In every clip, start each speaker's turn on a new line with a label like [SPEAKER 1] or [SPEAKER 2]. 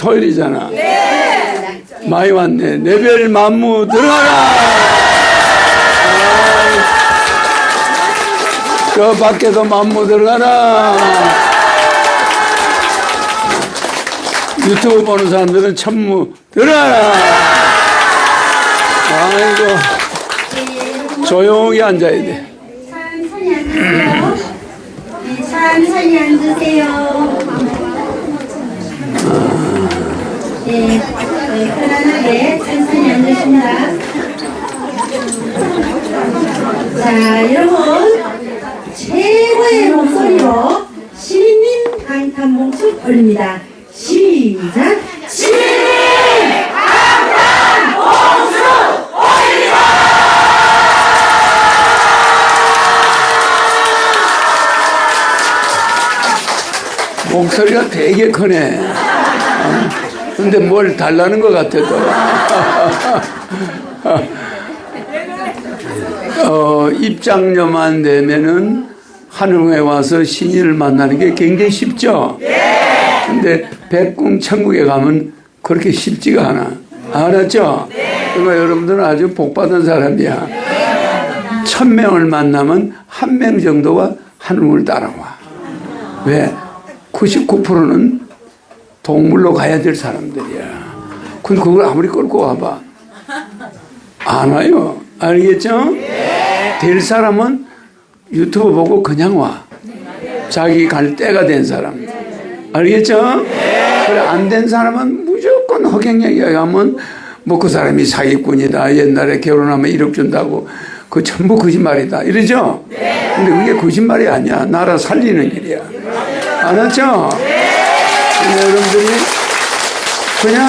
[SPEAKER 1] 토요일이잖아. 많이 왔네. 내별 만무 들어가라. 아이, 저 밖에도 만무 들어가라. 유튜브 보는 사람들은 천무 들어가라. 아이고 조용히 앉아야 돼.
[SPEAKER 2] 천천히 앉으세요. 네, 천천히 앉으세요. 편안하게 천천히 앉으십니다. 자, 여러분. 최고의 목소리로 시민 강탄봉축 올립니다. 시작! 시민!
[SPEAKER 1] 목소리가 되게 크네. 어, 근데 뭘 달라는 것 같아, 또. 어, 입장료만 내면은 하늘에 와서 신인을 만나는 게 굉장히 쉽죠? 근데 백궁 천국에 가면 그렇게 쉽지가 않아. 알았죠? 그러니까 여러분들은 아주 복받은 사람이야. 천 명을 만나면 한 명 정도가 하늘을 따라와. 왜? 99%는 동물로 가야 될 사람들이야. 근데 그걸 아무리 끌고 와봐. 안 와요. 알겠죠? 될 사람은 유튜브 보고 그냥 와. 자기 갈 때가 된 사람. 알겠죠? 그래, 안 된 사람은 무조건 허경영 이야기하면 뭐 그 사람이 사기꾼이다. 옛날에 결혼하면 1억 준다고. 그 전부 거짓말이다. 이러죠? 근데 그게 거짓말이 아니야. 나라 살리는 일이야. 알았죠? 근데 여러분들이 그냥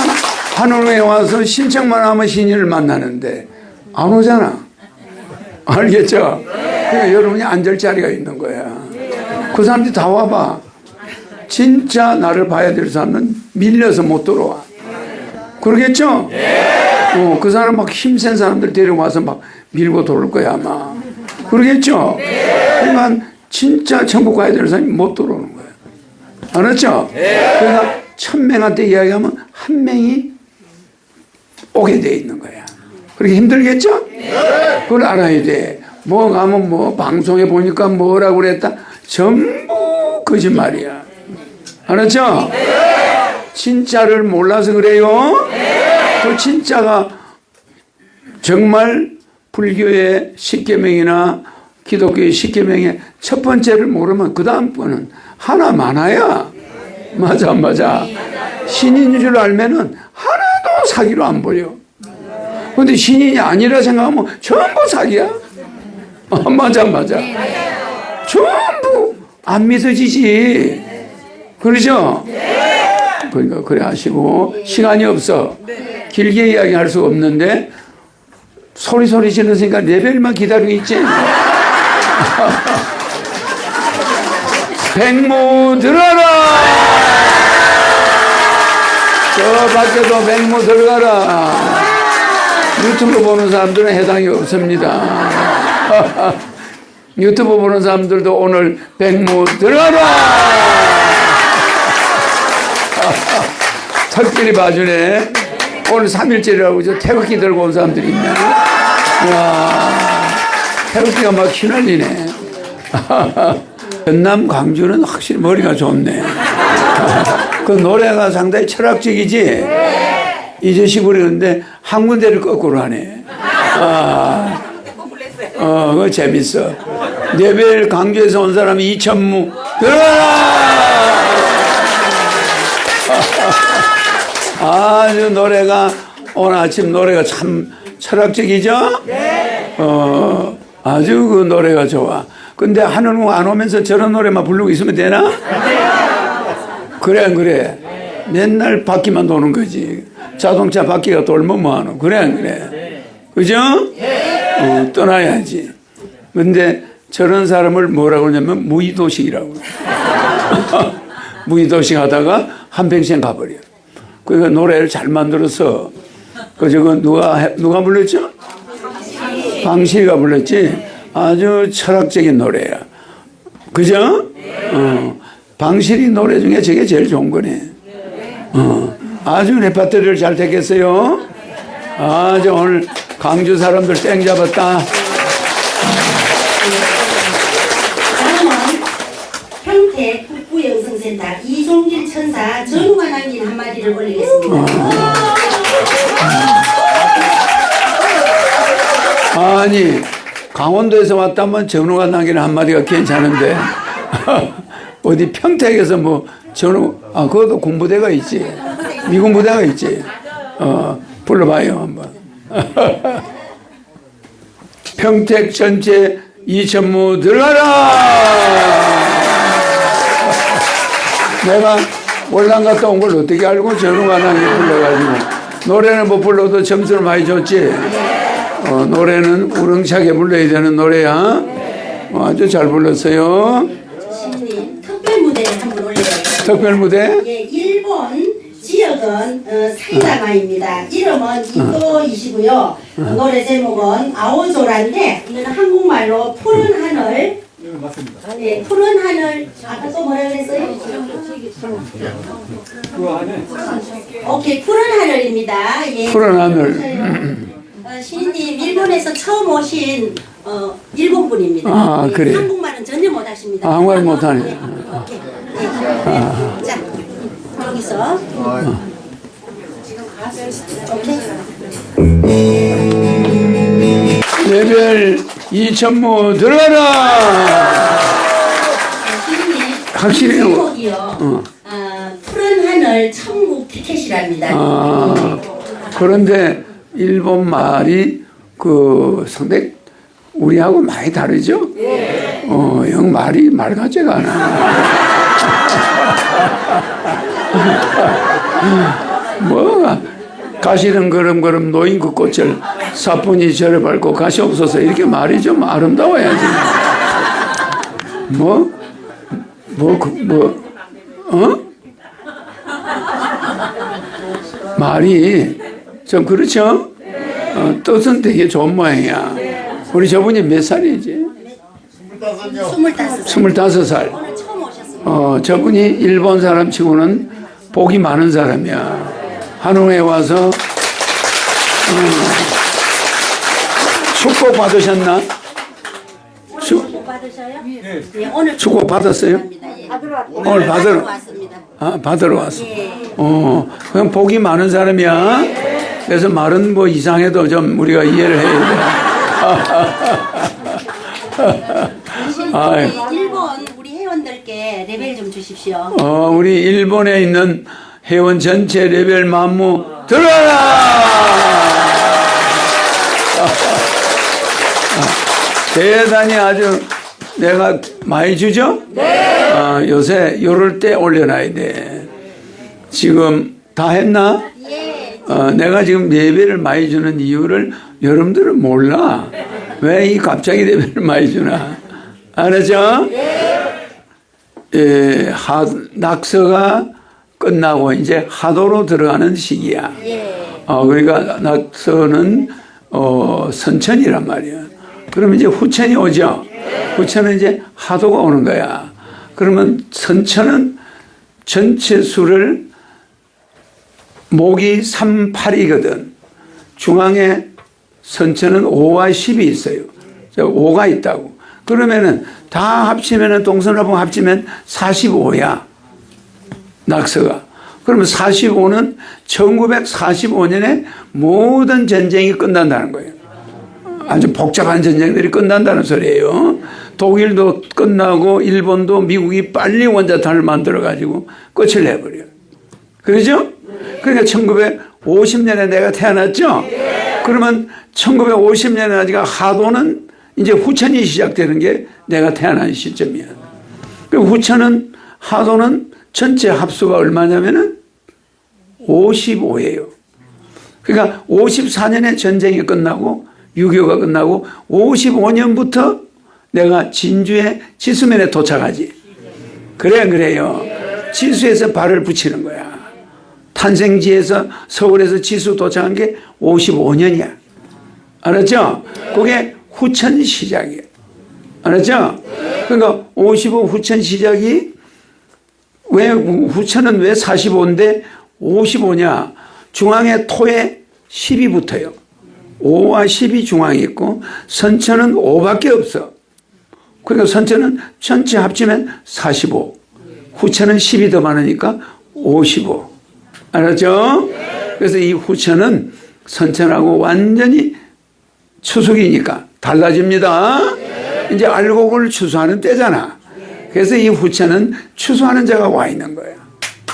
[SPEAKER 1] 하늘에 와서 신청만 하면 신인을 만나는데 안 오잖아. 알겠죠? 그러니까 여러분이 앉을 자리가 있는 거야. 그 사람들이 다 와봐. 진짜 나를 봐야 될 사람은 밀려서 못 들어와. 그러겠죠? 어, 그 사람 막 힘센 사람들 데려와서 막 밀고 돌을 거야, 아마. 그러겠죠? 그러니까 진짜 천국 가야 될 사람이 못 들어오는 거야. 알았죠? 그러니까 천 명한테 이야기하면 한 명이 오게 돼 있는 거야. 그렇게 힘들겠죠? 그걸 알아야 돼. 뭐 가면 뭐 방송에 보니까 뭐라고 그랬다. 전부 거짓말이야. 알았죠? 진짜를 몰라서 그래요. 그 진짜가 정말 불교의 십계명이나 기독교의 십계명의 첫 번째를 모르면 그 다음 번은 하나 많아야 맞아 맞아 신인 줄 알면은 하나도 사기로 안 보여. 근데 신인이 아니라 생각하면 전부 사기야. 어, 맞아 맞아. 전부 안 믿어지지. 그러죠? 그러니까 그래 하시고 시간이 없어. 길게 이야기할 수 없는데 소리 소리 지르니까 레벨만 기다리고 있지. 백무 들어라. 저 밖에도 백무 들어가라. 유튜브 보는 사람들은 해당이 없습니다. 유튜브 보는 사람들도 오늘 백무 들어가라. 특별히 봐주네. 오늘 3일째라고 저 태극기 들고 온 사람들이 있네. 와, 태극기가 막 휘날리네. 전남 광주는 확실히 머리가 좋네. 그 노래가 상당히 철학적이지? 이제식 그러는데 한 군데를 거꾸로 하네. 아, 어, 그거 재밌어. 레벨 강주에서 온 사람이 이천무, 들어라! 아주 노래가 오늘 아침 노래가 참 철학적이죠? 어, 아주 그 노래가 좋아. 근데 하늘은 안 오면서 저런 노래만 부르고 있으면 되나? 그래, 안 그래. 맨날 바퀴만 도는 거지. 자동차 바퀴가 돌면 뭐하노? 그래, 안 그래. 그죠? 어, 떠나야지. 근데 저런 사람을 뭐라고 하냐면 무의도식이라고. 무의도식 하다가 한평생 가버려. 그러니까 노래를 잘 만들어서 그 저거 누가 해- 누가 불렀죠? 방시가 불렀지. 아주 철학적인 노래야. 그죠? 어. 방실이 노래 중에 저게 제일 좋은 거네. 어, 아주 레파토리를 잘 택했어요. 아주 오늘 강주 사람들 땡 잡았다.
[SPEAKER 2] 다음은 평택 북부영성센터 이종길 천사 남긴 한마디를 올리겠습니다.
[SPEAKER 1] 아니 강원도에서 왔다면 전우가 남기는 한마디가 괜찮은데. 어디 평택에서 뭐 전우 아 그것도 공부대가 있지. 미군 부대가 있지. 어 불러봐요 한번. 평택 전체 이천무 들어가라! 내가 월남 갔다 온 걸 어떻게 알고 전우가 남기 불러가지고. 노래는 못 불러도 점수를 많이 줬지 어, 노래는 우렁차게 불러야 되는 노래야. 어, 아주 잘 불렀어요.
[SPEAKER 2] 시인님 특별 무대를 한번 올려요.
[SPEAKER 1] 특별 무대.
[SPEAKER 2] 예, 일본 지역은 어, 사이다마입니다. 이름은 이토이시고요. 어, 노래 제목은 아오조라인데 이거는 한국말로 푸른 하늘. 맞습니다. 네, 푸른 하늘. 아까 또 뭐라 그랬어요? 오케이, 푸른 하늘입니다. 예.
[SPEAKER 1] 푸른 하늘.
[SPEAKER 2] 어, 시인님 일본에서 처음 오신 어, 일본 분입니다.
[SPEAKER 1] 아,
[SPEAKER 2] 예,
[SPEAKER 1] 그래.
[SPEAKER 2] 한국말은 전혀 못하십니다.
[SPEAKER 1] 아, 한국말 못하네.
[SPEAKER 2] 네, 오케이. 네, 네. 자, 여기서 오케이.
[SPEAKER 1] 레벨 이천무 들어가라.
[SPEAKER 2] 시인님
[SPEAKER 1] 확실히
[SPEAKER 2] 제목이요.
[SPEAKER 1] 어.
[SPEAKER 2] 아, 푸른 하늘 천국 티켓이랍니다.
[SPEAKER 1] 아, 그런데 일본 말이 그 상당히 우리하고 많이 다르죠? 어, 영 말이 말 같지가 않아. 뭐, 가시는 걸음걸음 노인 그 꽃을 사뿐히 저를 밟고 가시 없어서 이렇게 말이 좀 아름다워야지. 뭐, 뭐, 그, 뭐, 어? 말이 좀 그렇죠? 어, 뜻은 되게 좋은 모양이야. 우리 저분이 몇 살이지?
[SPEAKER 2] 스물다섯.
[SPEAKER 1] 스물다섯 살.
[SPEAKER 2] 오늘 처음 오셨습니다.
[SPEAKER 1] 어, 저분이 일본 사람 치고는 복이 많은 사람이야. 한국에 와서 어, 축복 받으셨나? 축,
[SPEAKER 2] 받으셔요? 네. 오늘
[SPEAKER 1] 축복 받았어요?
[SPEAKER 2] 예.
[SPEAKER 1] 오늘 받으러
[SPEAKER 2] 왔습니다.
[SPEAKER 1] 아, 받으러 왔어.
[SPEAKER 2] 예.
[SPEAKER 1] 어, 그냥 복이 많은 사람이야. 그래서 말은 뭐 이상해도 좀 우리가 이해를 해야 돼.
[SPEAKER 2] 우리 일본 우리 회원들께 레벨 좀 주십시오.
[SPEAKER 1] 어, 우리 일본에 있는 회원 전체 레벨 만무 들어라! 대단히 아주 내가 많이 주죠? 네. 아, 요새 요럴 때 올려놔야 돼. 지금 다 했나?
[SPEAKER 2] 예.
[SPEAKER 1] 어, 내가 지금 예배를 많이 주는 이유를 여러분들은 몰라. 왜 이 갑자기 예배를 많이 주나? 알았죠? 예, 하, 낙서가 끝나고 이제 하도로 들어가는 시기야.
[SPEAKER 2] 예.
[SPEAKER 1] 어, 그러니까 낙서는 어, 선천이란 말이야. 그러면 이제 후천이 오죠. 후천은 이제 하도가 오는 거야. 그러면 선천은 전체 수를 목이 3, 8이거든. 중앙에 선천은 5와 10이 있어요. 5가 있다고. 그러면은 다 합치면은 동서남북 합치면 45야. 낙서가. 그러면 45는 1945년에 모든 전쟁이 끝난다는 거예요. 아주 복잡한 전쟁들이 끝난다는 소리예요. 독일도 끝나고 일본도 미국이 빨리 원자탄을 만들어 가지고 끝을 내버려요. 그러죠? 그러니까 1950년에 내가 태어났죠? 그러면 1950년에 아직 하도는 이제 후천이 시작되는 게 내가 태어난 시점이야. 그 후천은 하도는 전체 합수가 얼마냐면은 55예요. 그러니까 54년에 전쟁이 끝나고 6.25가 끝나고 55년부터 내가 진주의 지수면에 도착하지. 그래 그래요. 지수에서 발을 붙이는 거야. 탄생지에서 서울에서 지수 도착한 게 55년이야. 알았죠? 그게 후천 시작이에요. 알았죠? 그러니까 55 후천 시작이 왜 후천은 왜 45인데 55냐? 중앙에 토에 10이 붙어요. 5와 10이 중앙에 있고 선천은 5밖에 없어. 그러니까 선천은 전체 합치면 45. 후천은 10이 더 많으니까 55. 알았죠? 그래서 이 후천은 선천하고 완전히 추석이니까 달라집니다. 이제 알곡을 추수하는 때잖아. 그래서 이 후천은 추수하는 자가 와 있는 거예요.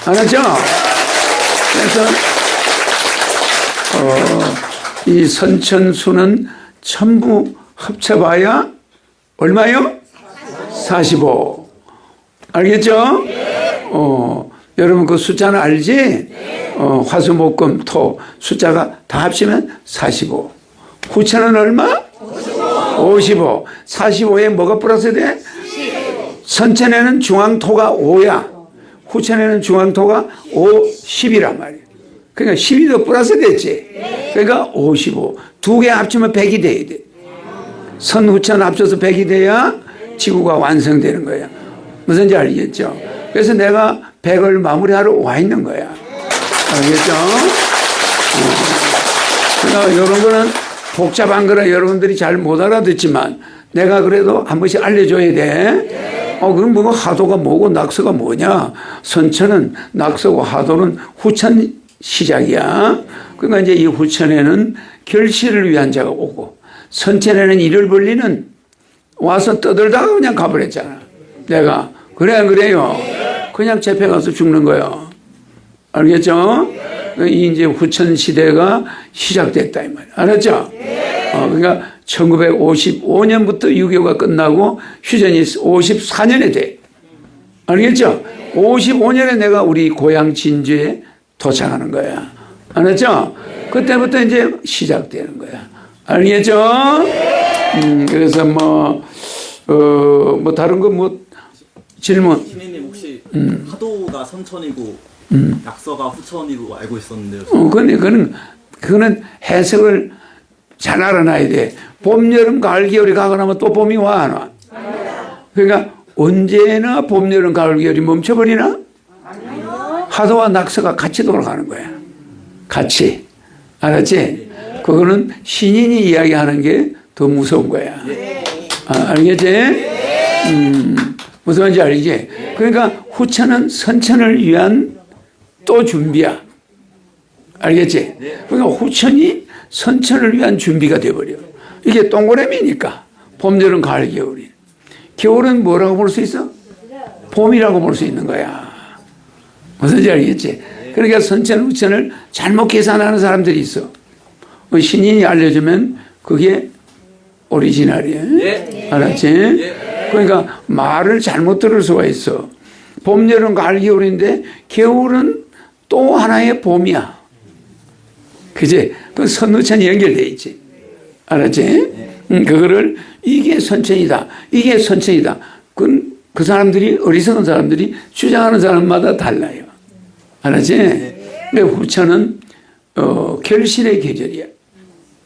[SPEAKER 1] 알았죠? 그래서 어, 이 선천수는 전부 합쳐봐야 얼마요? 45. 알겠죠? 어, 여러분 그 숫자는 알지? 어, 화수목금 토 숫자가 다 합치면 45. 후천은 얼마? 55. 45에 뭐가 플러스 돼? 선천에는 중앙토가 5야. 후천에는 중앙토가 5, 10이란 말이야. 그러니까 10이 더 플러스 됐지. 그러니까 55. 두 개 합치면 100이 돼야 돼. 선 후천 합쳐서 100이 돼야 지구가 완성되는 거야. 무슨지 알겠죠? 그래서 내가 100을 마무리하러 와 있는 거야. 알겠죠? 어. 그러니까 이런 거는 복잡한 거라 여러분들이 잘 못 알아듣지만 내가 그래도 한 번씩 알려줘야 돼. 어, 그럼 뭐 하도가 뭐고 낙서가 뭐냐? 선천은 낙서고 하도는 후천 시작이야. 그러니까 이제 이 후천에는 결실을 위한 자가 오고 선천에는 일을 벌리는 와서 떠들다가 그냥 가버렸잖아. 내가 그래 안 그래요? 그냥 재패 가서 죽는 거예요. 알겠죠? 이 이제 후천 시대가 시작됐다 이 말이야. 알았죠? 어, 그러니까 1955년부터 6.25가 끝나고 휴전이 54년에 돼. 알겠죠? 55년에 내가 우리 고향 진주에 도착하는 거야. 알았죠? 그때부터 이제 시작되는 거야. 알겠죠? 음, 그래서 뭐, 어, 뭐 다른 거 뭐 질문. 음.
[SPEAKER 3] 하도가 선천이고 낙서가 후천이로 알고 있었는데요.
[SPEAKER 1] 어, 근데 그는, 그거는 해석을 잘 알아놔야 돼. 봄, 여름, 가을, 겨울이 가고 나면 또 봄이 와, 안 와? 그러니까 언제나 봄, 여름, 가을, 겨울이 멈춰버리나? 하도와 낙서가 같이 돌아가는 거야. 같이. 알았지? 그거는 신인이 이야기하는 게 더 무서운 거야. 아, 알겠지? 음, 무슨 말인지 알지? 그러니까 후천은 선천을 위한 또 준비야. 알겠지? 그러니까 후천이 선천을 위한 준비가 돼버려. 이게 동그라미니까. 봄, 여름, 가을, 겨울이. 겨울은 뭐라고 볼 수 있어? 봄이라고 볼 수 있는 거야. 무슨지 알겠지? 그러니까 선천, 후천을 잘못 계산하는 사람들이 있어. 어, 신인이 알려주면 그게 오리지널이야.
[SPEAKER 3] 예.
[SPEAKER 1] 알았지? 그러니까 말을 잘못 들을 수가 있어. 봄, 여름, 가을, 겨울인데 겨울은 또 하나의 봄이야. 그지? 그 선후천이 연결돼 있지. 알았지? 음, 그거를 이게 선천이다. 이게 선천이다. 그건 그 사람들이 어리석은 사람들이 주장하는 사람마다 달라요. 알았지? 근데 후천은 어, 결실의 계절이야.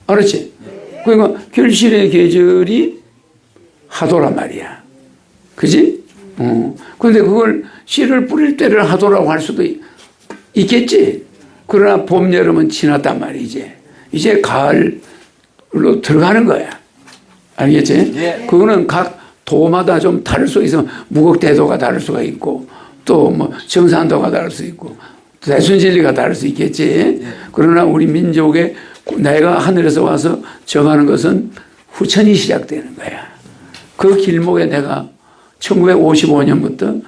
[SPEAKER 1] 알았지? 그러니까 결실의 계절이 하도란 말이야. 그지? 어. 근데 그걸 씨를 뿌릴 때를 하도라고 할 수도 있- 있겠지. 그러나 봄, 여름은 지났단 말이지. 이제 가을로 들어가는 거야. 알겠지?
[SPEAKER 3] 예.
[SPEAKER 1] 그거는 각 도마다 좀 다를 수 있어. 무곡대도가 다를 수가 있고, 또 뭐 정산도가 다를 수 있고, 대순진리가 다를 수 있겠지. 그러나 우리 민족의 내가 하늘에서 와서 정하는 것은 후천이 시작되는 거야. 그 길목에 내가 1955년부터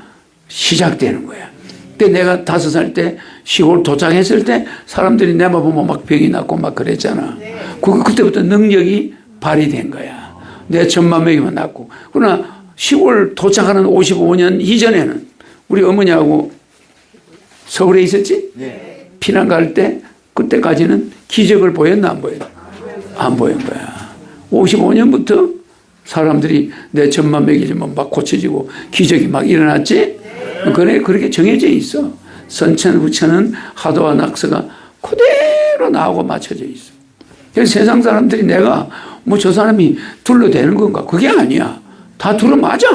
[SPEAKER 1] 시작되는 거야. 그때 내가 다섯 살 때 시골 도착했을 때 사람들이 내만 보면 막 병이 났고 막 그랬잖아. 그, 그때부터 능력이 발휘된 거야. 내 천만 명이면 났고. 그러나 시골 도착하는 55년 이전에는 우리 어머니하고 서울에 있었지?
[SPEAKER 3] 네.
[SPEAKER 1] 피난 갈 때 그때까지는 기적을 보였나 안 보였나? 안 보인 거야. 55년부터 사람들이 내 천만 명이지만 막 고쳐지고 기적이 막 일어났지? 그래 그렇게 정해져 있어. 선천 후천은 하도와 낙서가 그대로 나하고 맞춰져 있어. 그래서 세상 사람들이 내가 뭐 저 사람이 둘러대는 건가? 그게 아니야. 다 둘러 맞아.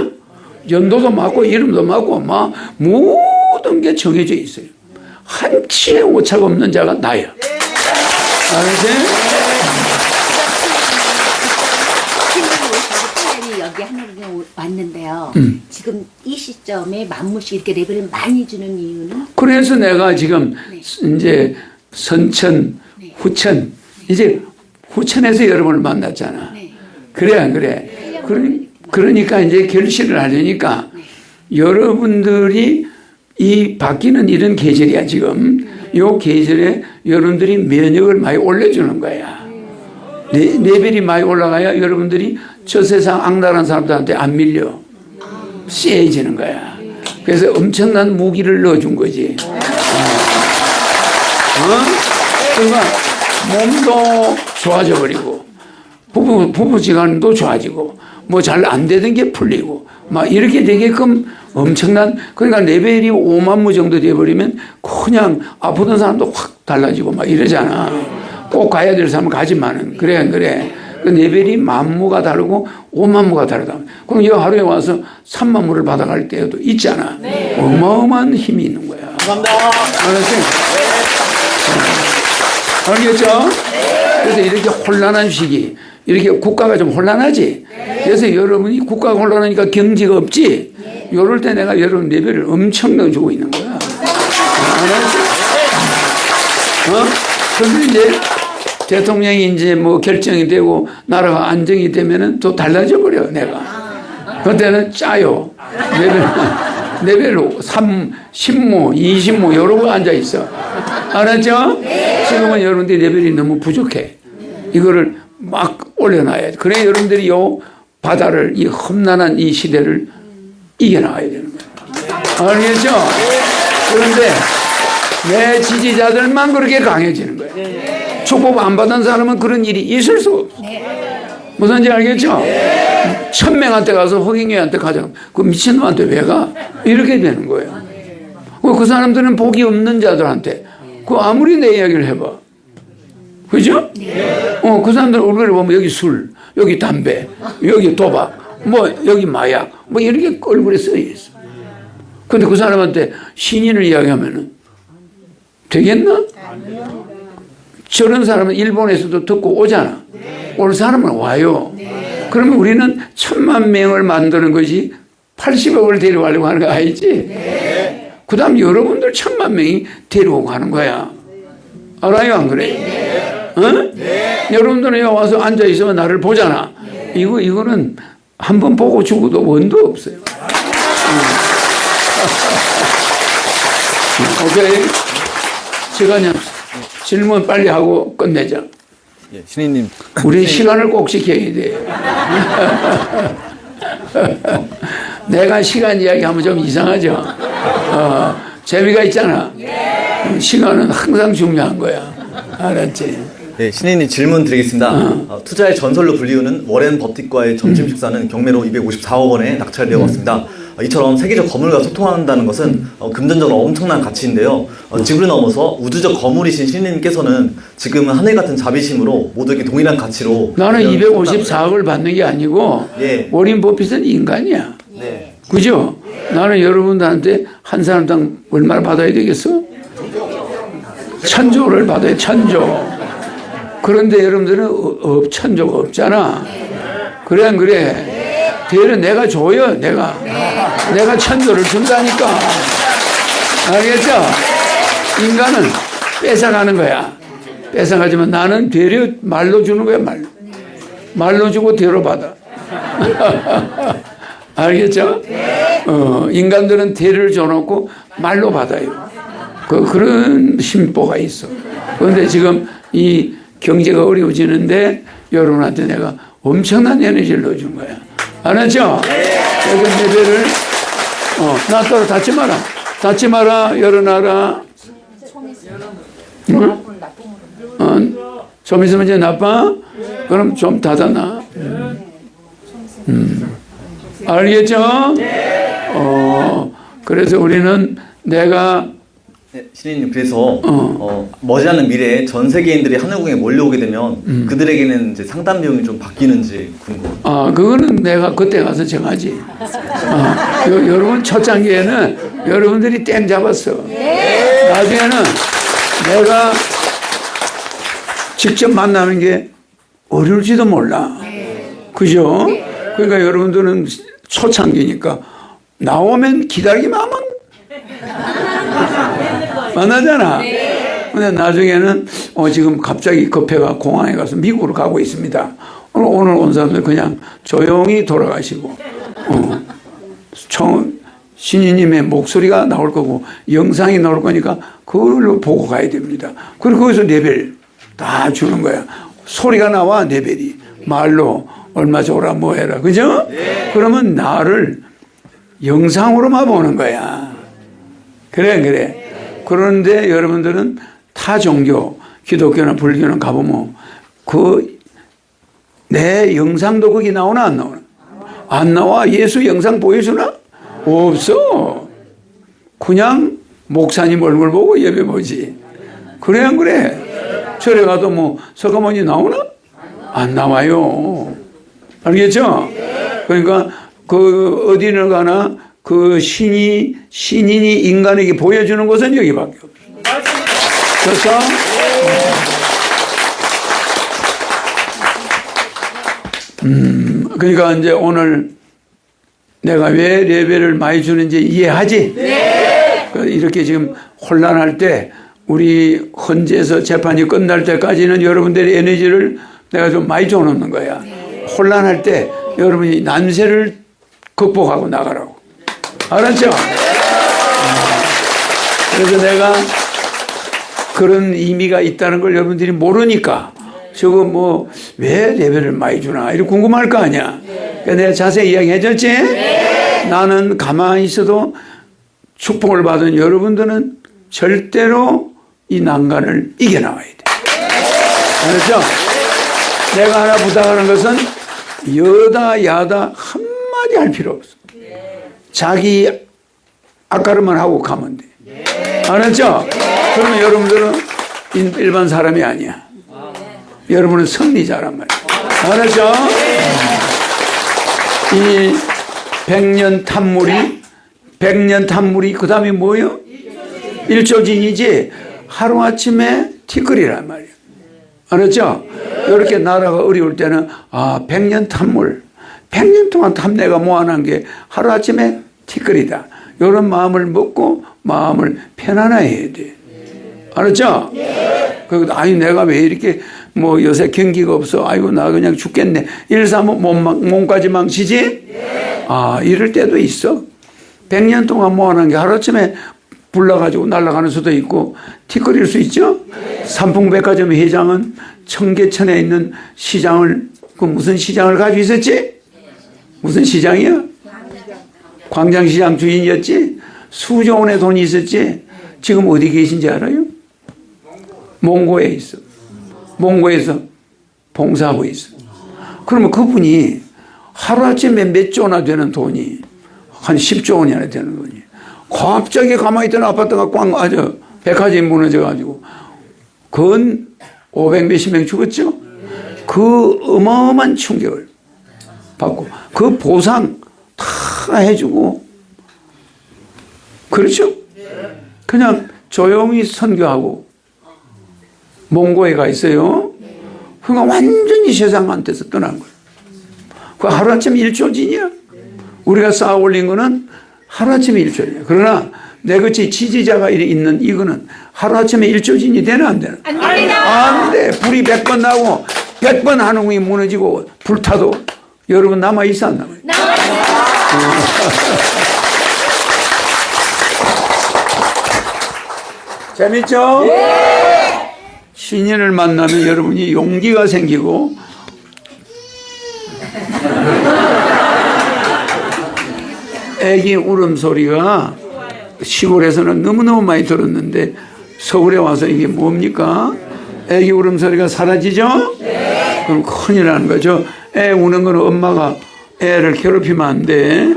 [SPEAKER 1] 연도도 맞고 이름도 맞고 막 모든 게 정해져 있어요. 한치의 오차가 없는 자가 나야. 알았지?
[SPEAKER 4] 시간 이 여기 하늘에 왔는데요.
[SPEAKER 1] 음.
[SPEAKER 4] 지금 이 시점에 만무씩 이렇게 레벨을 많이 주는 이유는
[SPEAKER 1] 그래서 내가 지금 이제 선천, 후천, 이제 후천에서 여러분을 만났잖아.
[SPEAKER 4] 네.
[SPEAKER 1] 그래, 안 그래? 그러니, 그러니까 이제 결실을 하려니까 여러분들이 이 바뀌는 이런 계절이야, 지금. 요 계절에 여러분들이 면역을 많이 올려주는 거야. 레, 레벨이 많이 올라가야 여러분들이 저 세상 악랄한 사람들한테 안 밀려. 쎄해지는 거야. 그래서 엄청난 무기를 넣어준 거지. 어? 그러니까 몸도 좋아져 버리고 부부 부부 지간도 좋아지고 뭐 잘 안 되던 게 풀리고 막 이렇게 되게끔 엄청난 그러니까 레벨이 5만 무 정도 돼 버리면 그냥 아프던 사람도 확 달라지고 막 이러잖아. 꼭 가야 될 사람은 가지만은 그래 안 그래. 그 레벨이 만무가 다르고 5만 무가 다르다. 그럼 이 하루에 와서 3만 무를 받아갈 때도 있잖아. 어마어마한 힘이 있는 거야. 감사합니다. 알았지? 알겠죠? 그래서 이렇게 혼란한 시기, 이렇게 국가가 좀 혼란하지? 그래서 여러분이 국가가 혼란하니까 경제가 없지? 이럴 때 내가 여러분 레벨을 엄청 넣어주고 있는 거야. 알았지? 어? 근데 이제 대통령이 이제 뭐 결정이 되고 나라가 안정이 되면은 또 달라져 버려, 내가. 그때는 짜요. 레벨, 레벨로 3, 10모, 20모, 여러 거 앉아 있어. 알았죠? 지금은 여러분들이 레벨이 너무 부족해. 이거를 막 올려놔야 돼. 그래 여러분들이 요 바다를, 이 험난한 이 시대를 이겨나가야 되는 거야. 알겠죠? 그런데 내 지지자들만 그렇게 강해지는 거야. 축복 안 받은 사람은 그런 일이 있을 수가 없어. 무슨지 알겠죠? 천 명한테 가서 허경영한테 가자. 그 미친놈한테 왜 가? 이렇게 되는 거예요. 그- 그 사람들은 복이 없는 자들한테 그 아무리 내 이야기를 해봐. 그죠? 어, 그 사람들 얼굴을 보면 여기 술, 여기 담배, 여기 도박, 뭐 여기 마약, 뭐 이렇게 얼굴에 써 있어. 근데 그 사람한테 신인을 이야기하면은 되겠나? 저런 사람은 일본에서도 듣고 오잖아. 올 사람은 와요. 그러면 우리는 천만 명을 만드는 것이 80억을 데려가려고 하는 거 아니지? 그 다음 여러분들 천만 명이 데려오고 가는 거야. 알아요? 안 그래? 어? 여러분들은 여기 와서 앉아있으면 나를 보잖아. 이거, 이거는 한 번 보고 죽어도 원도 없어요. 응. 오케이. 시간이 없어. 질문 빨리 하고 끝내자.
[SPEAKER 3] 예, 신인님.
[SPEAKER 1] 우리 시간을 꼭 지켜야 돼. 내가 시간 이야기하면 좀 이상하죠. 어, 재미가 있잖아. 시간은 항상 중요한 거야. 알았지?
[SPEAKER 5] 네, 신인님 질문 드리겠습니다. 어, 투자의 전설로 불리우는 워렌 버핏과의 점심 식사는 경매로 254억 원에 낙찰되어 왔습니다. 어, 이처럼 세계적 거물과 소통한다는 것은 어, 금전적으로 엄청난 가치인데요. 어, 지구를 넘어서 우주적 거물이신 신인님께서는 지금은 하늘 같은 자비심으로 모두에게 동일한 가치로
[SPEAKER 1] 나는
[SPEAKER 5] 이런
[SPEAKER 1] 254억을 받는 게 아니고
[SPEAKER 5] 예.
[SPEAKER 1] 워린 버핏은 인간이야.
[SPEAKER 5] 네.
[SPEAKER 1] 그죠? 나는 여러분들한테 한 사람당 얼마나 받아야 되겠어? 천조를 받아야 천조. 그런데 여러분들은 어- 어, 천조가 없잖아. 그래 안 그래? 대를 내가 줘요. 내가 내가 천조를 준다니까. 알겠죠? 인간은 뺏어가는 거야. 뺏어가지만 나는 되려 말로 주는 거야 말로. 말로 주고 대로 받아. 알겠죠? 어, 인간들은 대를 줘놓고 말로 받아요. 그, 그런 심보가 있어. 그런데 지금 이 경제가 어려워지는데 여러분한테 내가 엄청난 에너지를 넣어준 거야. 알았죠? 그래서 레벨을, 어, 나 따라 닫지 마라. 닫지 마라. 열어놔라. 응? 어, 좀 있으면 이제 나빠? 그럼 좀 닫아놔. 음. 알겠죠? 어, 그래서 우리는 내가
[SPEAKER 5] 네, 신인님 그래서 어, 머지않은 미래에 전 세계인들이 하늘궁에 몰려오게 되면
[SPEAKER 1] 음.
[SPEAKER 5] 그들에게는 이제 상담 비용이 좀 바뀌는지 궁금해요.
[SPEAKER 1] 아, 그거는 내가 그때 가서 정하지. 아, 요- 여러분 첫 단계에는 여러분들이 땡 잡았어. 나중에는 내가 직접 만나는 게 어려울지도 몰라. 그죠? 그러니까 여러분들은 초창기니까 나오면 기다리기만 하면 만나잖아. 근데 나중에는 어, 지금 갑자기 급해가 공항에 가서 미국으로 가고 있습니다. 오늘, 오늘 온 사람들 그냥 조용히 돌아가시고, 어, 청, 신이님의 목소리가 나올 거고, 영상이 나올 거니까 그걸로 보고 가야 됩니다. 그리고 거기서 레벨 다 주는 거야. 소리가 나와, 레벨이. 말로 얼마 줘라, 뭐 해라. 그죠? 그러면 나를 영상으로만 보는 거야. 그래, 그래. 그런데 여러분들은 타 종교, 기독교나 불교는 가보면 그 내 영상도 거기 나오나 안 나오나? 안 나와. 예수 영상 보여주나? 없어. 그냥 목사님 얼굴 보고 예배 보지. 그래, 안 그래? 절에 가도 뭐 서가모니 나오나? 안 나와요. 알겠죠? 그러니까 그 어디를 가나 그 신이 신인이 인간에게 보여주는 것은 여기밖에 없어. 그래서 음 그러니까 이제 오늘 내가 왜 레벨을 많이 주는지 이해하지? 그 이렇게 지금 혼란할 때 우리 헌재에서 재판이 끝날 때까지는 여러분들의 에너지를 내가 좀 많이 줘놓는 거야. 혼란할 때 여러분이 난세를 극복하고 나가라고. 알았죠? 음. 그래서 내가 그런 의미가 있다는 걸 여러분들이 모르니까 저거 뭐왜 레벨을 많이 주나 이렇게 궁금할 거 아니야. 그러니까 내가 자세히 이야기해줬지? 나는 가만히 있어도 축복을 받은 여러분들은 절대로 이 난간을 이겨나와야 돼. 알았죠? 내가 하나 부탁하는 것은 여다 야다 한마디 할 필요 없어. 자기 아까르만 하고 가면 돼. 알았죠? 그러면 여러분들은 인- 일반 사람이 아니야. 여러분은 승리자란 말이야. 알았죠? 이 백년 탐물이 백년 탐물이 그 다음에 뭐예요? 일조진이지 하루아침에 티끌이란 말이야. 알았죠? 이렇게 나라가 어려울 때는 아 백년 탐물 백년 동안 탐내가 모아놓은 게 하루아침에 티끌이다. 이런 마음을 먹고 마음을 편안해야 돼. 알았죠? 그 아니 내가 왜 이렇게 뭐 요새 경기가 없어. 아이고 나 그냥 죽겠네. 일삼 몸, 몸까지 망치지? 아 이럴 때도 있어. 100년 동안 모아놓은 게 하루아침에 불나가지고 날아가는 수도 있고 티끌일 수 있죠. 삼풍백화점 회장은 청계천에 있는 시장을 그 무슨 시장을 가지고 있었지? 무슨 시장이야? 광장시장 주인이었지? 수조 원의 돈이 있었지? 지금 어디 계신지 알아요? 몽고에 있어. 몽고에서 봉사하고 있어. 그러면 그분이 하루아침에 몇 조나 되는 돈이 한 10조 원이나 되는 돈이 갑자기 가만히 있던 아파트가 꽝, 아주 백화점이 무너져가지고 건 500 몇십 명 죽었죠? 그 어마어마한 충격을 받고 그 보상 다 해주고 그렇죠? 그냥 조용히 선교하고 몽고에 가 있어요. 그러니까 완전히 세상한테서 떠난 거예요. 그 하루아침 일조진이야. 우리가 쌓아 올린 거는 하루아침에 일조진이야. 그러나 내그치 지지자가 있는 이거는 하루아침에 일조진이 되나 안 되나? 안 돼. 불이 100번 나고 100번 한웅이 무너지고 불타도 여러분 남아 있어 안 남아? 재밌죠? 신인을 만나면 여러분이 용기가 생기고 애기 울음소리가 시골에서는 너무너무 많이 들었는데 서울에 와서 이게 뭡니까? 애기 울음소리가 사라지죠? 그럼 큰일 나는 거죠. 애 우는 건 엄마가 애를 괴롭히면 안 돼.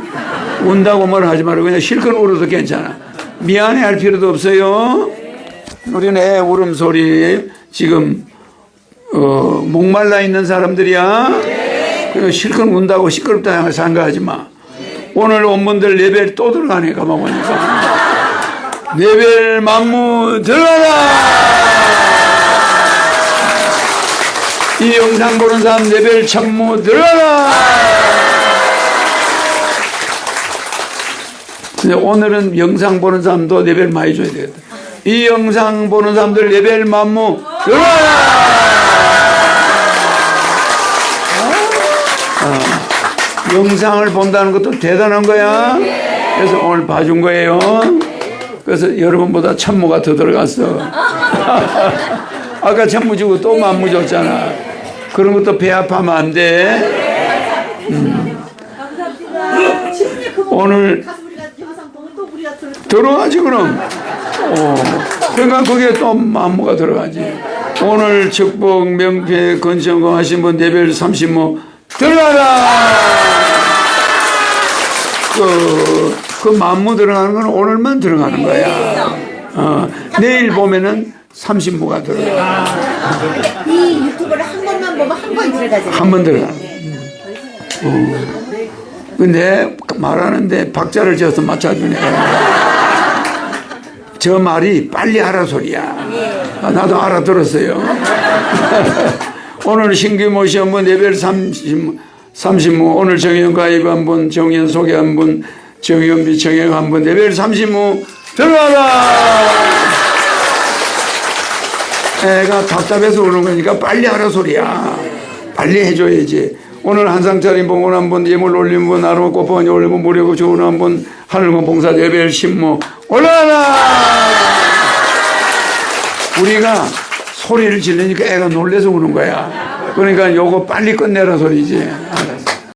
[SPEAKER 1] 운다고 뭘 하지 말고 그냥 실컷 울어도 괜찮아. 미안해 할 필요도 없어요. 우리는 애 울음소리 지금 어, 목말라 있는 사람들이야. 실컷 운다고 시끄럽다 생각하지 마. 오늘 온 분들 레벨 또 들어가네 가만 보니까. 레벨 만무 들어가라. 이 영상 보는 사람 레벨 천무 들어가라. 근데 오늘은 영상 보는 사람도 레벨 많이 줘야 되겠다. 이 영상 보는 사람들 레벨 만무. 어, 영상을 본다는 것도 대단한 거야. 그래서 오늘 봐준 거예요. 그래서 여러분보다 천무가 더 들어갔어. 아까 천무 주고 또 만무 줬잖아. 그런 것도 배합하면 안 돼. 음. 오늘 들어가지 그럼. 어. 그러니까 거기에 또 만무가 들어가지. 오늘 축복 명패 건천공 하신 분 레벨 30모 들어가라. 그, 그 만무 들어가는 건 오늘만 들어가는 거야. 어, 내일 보면은 30무가 들어가.
[SPEAKER 4] 이 유튜브를 한 번만 보면 한 번 들어가잖아요.
[SPEAKER 1] 한번 들어가. 어. 근데 말하는데 박자를 지어서 맞춰주네. 저 말이 빨리 하라 소리야. 아, 나도 알아들었어요. 오늘 신규 모시 한분 레벨 30, 30무, 오늘 정현 가입 한 분, 정현 소개 한 분, 정현비 정현 한 분, 레벨 30무 들어가라! 애가 답답해서 오는 거니까 빨리 하라 소리야. 빨리 해줘야지. 오늘 한 상짜리 봉헌 한 번, 예물 올린 분, 나로 꽃봉이 올리고 무료고 좋은 한 번, 하늘공 봉사 레벨 10무 올라가라! 우리가 소리를 지르니까 애가 놀래서 우는 거야. 그러니까 요거 빨리 끝내라 소리지.